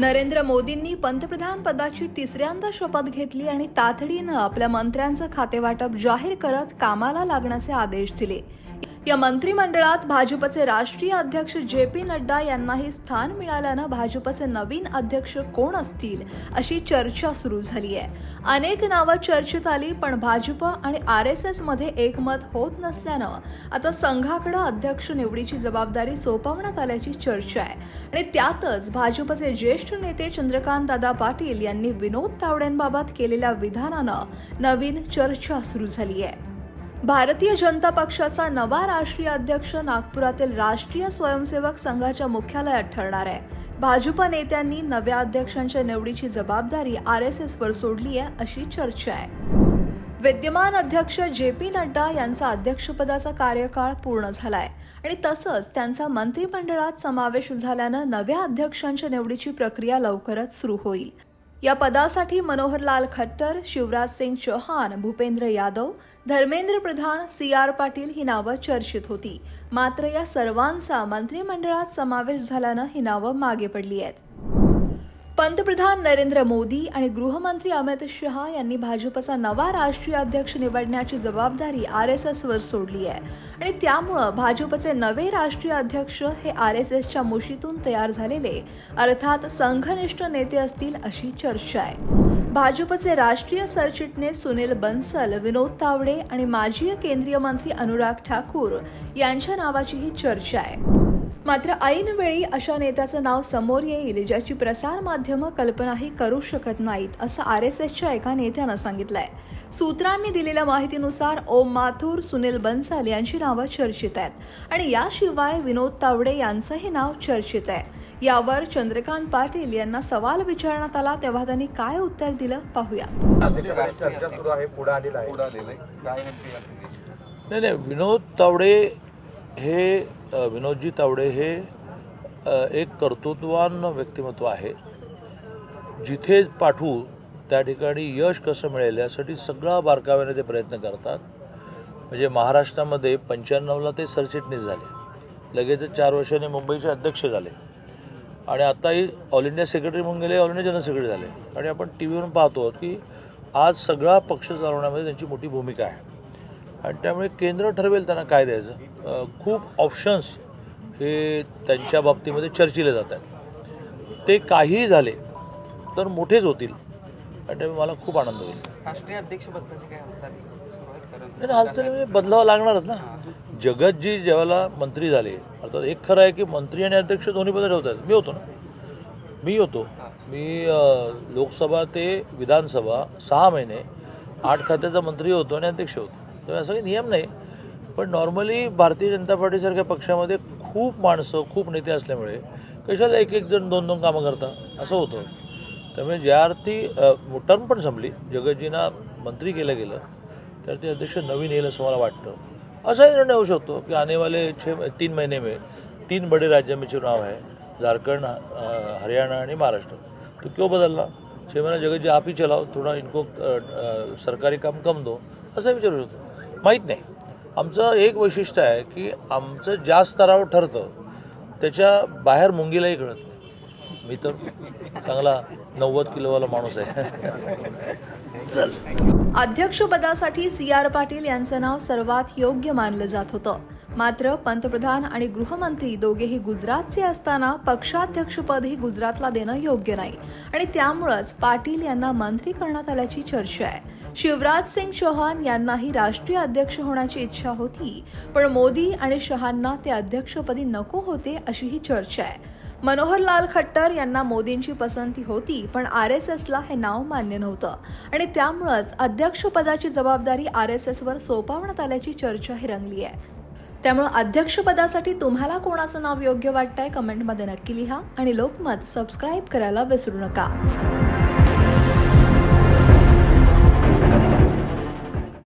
नरेंद्र मोदींनी पंतप्रधान पदाची तिसऱ्यांदा शपथ घेतली आणि तातडीनं आपल्या मंत्र्यांचं खातेवाटप जाहीर करत कामाला लागण्याचे आदेश दिले. या मंत्रिमंडळात भाजपचे राष्ट्रीय अध्यक्ष जे पी नड्डा यांनाही स्थान मिळाल्यानं भाजपचे नवीन अध्यक्ष कोण असतील अशी चर्चा सुरू झाली आहे अनेक नावं चर्चेत आली पण भाजप आणि आर एस एसमध्ये एकमत होत नसल्यानं आता संघाकडे अध्यक्ष निवडीची जबाबदारी सोपवण्यात आल्याची चर्चा आहे. आणि त्यातच भाजपचे ज्येष्ठ नेते चंद्रकांत दादा पाटील यांनी विनोद तावडेंबाबत केलेल्या विधानानं नवीन चर्चा सुरू झाली आहे भारतीय जनता पक्षाचा नवा राष्ट्रीय अध्यक्ष नागपुरातील राष्ट्रीय स्वयंसेवक संघाच्या मुख्यालयात ठरणार आहे. भाजप नेत्यांनी नव्या अध्यक्षांच्या निवडीची जबाबदारी आर एस एसवर सोडली आहे अशी चर्चा आहे. विद्यमान अध्यक्ष जे पी नड्डा यांचा अध्यक्षपदाचा कार्यकाळ पूर्ण झालाय आणि तसंच त्यांचा मंत्रिमंडळात समावेश झाल्यानं नव्या अध्यक्षांच्या निवडीची प्रक्रिया लवकरच सुरू होईल. या पदासाठी मनोहरलाल खट्टर शिवराज सिंग चौहान भूपेंद्र यादव धर्मेंद्र प्रधान सी आर पाटील ही नावं चर्चित होती. मात्र या सर्वांचा मंत्रिमंडळात समावेश झाल्यानं ही नावं मागे पडली आहेत. पंतप्रधान नरेंद्र मोदी आणि गृहमंत्री अमित शहा यांनी भाजपचा नवा राष्ट्रीय अध्यक्ष निवडण्याची जबाबदारी आर एस एसवर सोडली आहे. आणि त्यामुळं भाजपचे नवे राष्ट्रीय अध्यक्ष हे आर एस एसच्या मुशीतून तयार झालेले अर्थात संघनिष्ठ नेते असतील अशी चर्चा आहे. भाजपचे राष्ट्रीय सरचिटणीस सुनील बन्सल विनोद तावडे आणि माजी केंद्रीय मंत्री अनुराग ठाकूर यांच्या नावाचीही चर्चा आहे. मात्र ऐनवेळी अशा नेत्याचं नाव समोर येईल ज्याची प्रसार माध्यमं कल्पनाही करू शकत नाहीत असं आर एस एसच्या एका नेत्यानं सांगितलंय. सूत्रांनी दिलेल्या माहितीनुसार ओम माथुर सुनील बन्साल यांची नावं चर्चेत आहेत आणि याशिवाय विनोद तावडे यांचंही नाव चर्चेत आहे. यावर चंद्रकांत पाटील यांना सवाल विचारण्यात आला तेव्हा त्यांनी काय उत्तर दिलं पाहूया चर्चा सुरू आहे पुढे आलेला आहे. पुढं आलेलं आहे. काय नक्की असेल ते? नाही नाही विनोद तावडे हे विनोदजी तावडे हे एक कर्तृत्वान व्यक्तिमत्व आहे. जिथे पाठवू त्या ठिकाणी यश कसं मिळेल यासाठी सगळा बारकाव्याने ते प्रयत्न करतात. म्हणजे महाराष्ट्रामध्ये पंच्याण्णवला ते सरचिटणीस झाले. लगेचच चार वर्षांनी मुंबईचे अध्यक्ष झाले. आणि आताही ऑल इंडिया सेक्रेटरी म्हणून गेले ऑल इंडिया जनरल सेक्रेटरी झाले. आणि आपण टी व्हीवरून पाहतो की आज सगळा पक्ष चालवण्यामध्ये त्यांची मोठी भूमिका आहे. आणि त्यामुळे केंद्र ठरवेल त्यांना काय द्यायचं. खूप ऑप्शन्स हे त्यांच्या बाबतीमध्ये चर्चिले जात आहेत. ते काहीही झाले तर मोठेच होतील. आणि त्यामुळे मला खूप आनंद होईल. राष्ट्रीय हालचाली? म्हणजे बदलावं लागणारच ना. जगतजी ज्यावेळेला मंत्री झाले अर्थात एक खरं आहे की मंत्री आणि अध्यक्ष दोन्ही पदं ठेवतात. मी होतो ना. मी होतो. मी लोकसभा ते विधानसभा सहा महिने आठ खात्याचा मंत्री होतो आणि अध्यक्ष होतो. तर असं काही नियम नाही. पण नॉर्मली भारतीय जनता पार्टीसारख्या पक्षामध्ये खूप माणसं खूप नेते असल्यामुळे कशाला एक एक जण दोन दोन कामं करतात? असं होतं. त्यामुळे ज्या अर्थी टर्म पण संपली. जगतजींना मंत्री केलं गेलं तर ते अध्यक्ष नवीन येईल असं मला वाटतं. असाही निर्णय होऊ शकतो की आनेवाले छे तीन महिने में तीन बड़े राज्य में चुनाव है झारखंड हरियाणा आणि महाराष्ट्र. तो क्यों बदलला? छ महिना जगतजी आपही आप ही थोडा इनको सरकारी काम कम दो. असं विचारू शकतो माहीत नाही. आमचं एक वैशिष्ट्य आहे की आमचं ज्या स्तरावर ठरतं त्याच्या बाहेर मुंगीलाही कळत मी तर चांगला नव्वद किलोवाला माणूस आहे. चल. अध्यक्षपदासाठी सी आर पाटील यांचं नाव सर्वात योग्य मानलं जात होतं. मात्र पंतप्रधान आणि गृहमंत्री दोघेही गुजरातचे असताना पक्षाध्यक्षपदही गुजरातला देणं योग्य नाही. आणि त्यामुळंच पाटील यांना मंत्री करण्यात आल्याची चर्चा आहे. शिवराज सिंग चौहान यांनाही राष्ट्रीय अध्यक्ष होण्याची इच्छा होती पण मोदी आणि शहांना ते अध्यक्षपदी नको होते अशी ही चर्चा आहे. मनोहरलाल खट्टर यांना मोदींची पसंती होती पण आर एस एसला हे नाव मान्य नव्हतं. आणि त्यामुळंच अध्यक्षपदाची जबाबदारी आर एस एसवर सोपवण्यात आल्याची चर्चाही रंगली आहे. त्यामुळं अध्यक्षपदासाठी तुम्हाला कोणाचं नाव योग्य वाटतंय कमेंटमध्ये नक्की लिहा आणि लोकमत सबस्क्राईब करायला विसरू नका.